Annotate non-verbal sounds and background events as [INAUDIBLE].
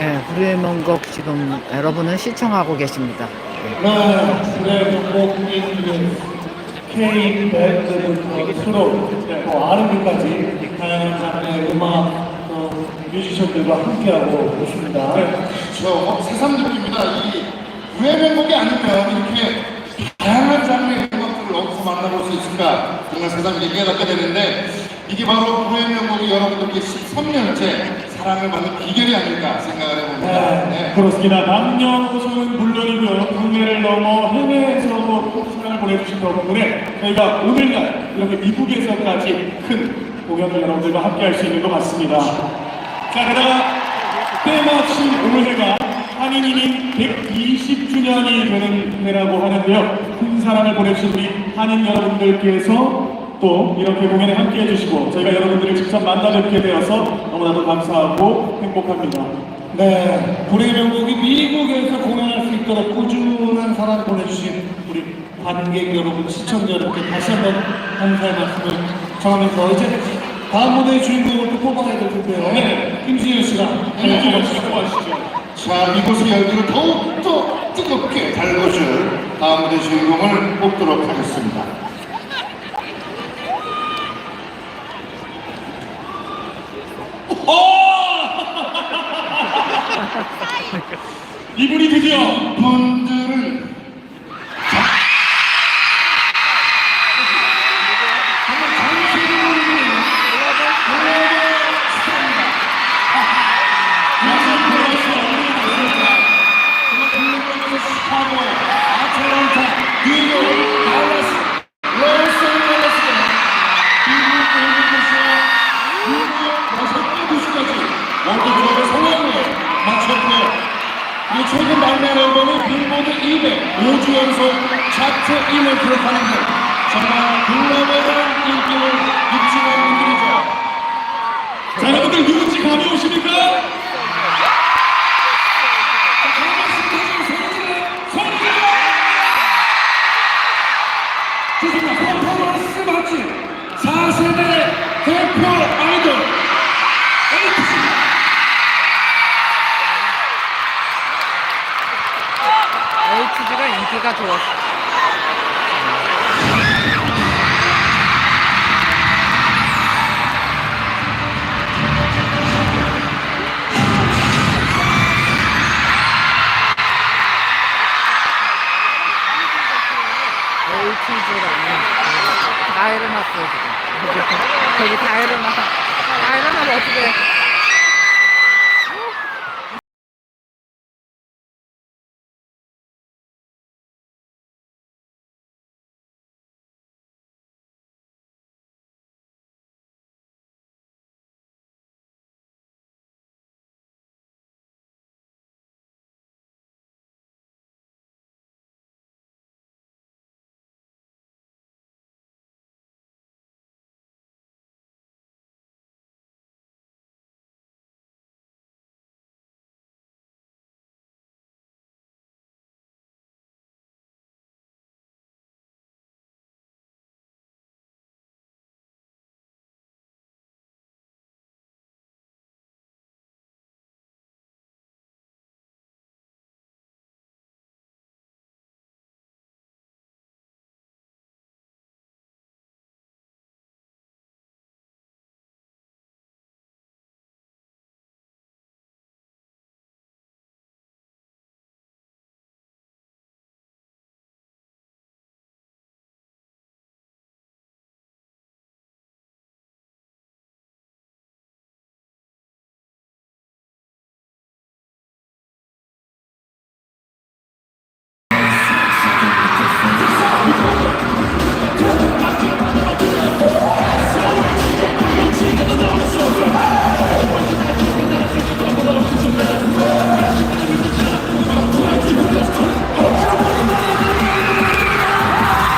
불후의 명곡 지금 여러분은 시청하고 계십니다. 네, 네, 뭐, K 밴드부터 네, 뭐 R&B까지 다양한 장르의 음악 어, 뮤지션들과 함께하고 있습니다. 그렇죠. 뭐 새삼느낍니다. 이 구애명곡이 아니면 이렇게 다양한 장르의 음악들을 어디서 만나볼 수 있을까 정말 새삼 얘기가 갖게 되는데 이게 바로 구애명곡이 여러분들께 13년째 사랑을 받는 비결이 아닐까 생각을 해봅니다. 네, 네. 그렇습니다. 남녀노소는 물론이고요. 국내를 넘어 해외에서도 사랑을 보내주신 덕분에 저희가 오늘날 이렇게 미국에서까지 큰 공연을 여러분들과 함께 할 수 있는 것 같습니다. 자, 게다가 때마침 오늘 해가 한인이민 120주년이 되는 해라고 하는데요. 큰 사랑을 보내주신 우리 한인 여러분들께서 또 이렇게 공연에 함께 해주시고 저희가 여러분들을 직접 만나 뵙게 되어서 너무나도 감사하고 행복합니다. 네, 불의 명곡이 미국에서 공연할 수 있도록 꾸준한 사랑 보내주신 우리 관객 여러분, 시청자 여러분께 다시 한번 감사의 말씀을 전하면서 이제 다음 무대의 주인공을 또 뽑아야 될 텐데요. 네, 김수현 씨가 함께 역시고 하시죠. 자, 이곳의 열기를 더욱더 뜨겁게 달궈줄 다음 무대 주인공을 뽑도록 하겠습니다. 이분이 드디어 분들은 시카고, 이 최근 발매한 앨범은 빌보드 200 5주 연속 차트 1을 기록하는 등 정말 글로벌한 인기를 입증한 분들이죠. 자, 여러분들 누군지 감이 오십니까? 좋습니다. 퍼포먼스 맛집 4세대 대표 인기가 좋았어. 다 일어났어요, 지금. [LAUGHS] 다 일어나. 다 일어나면 어떻게 해?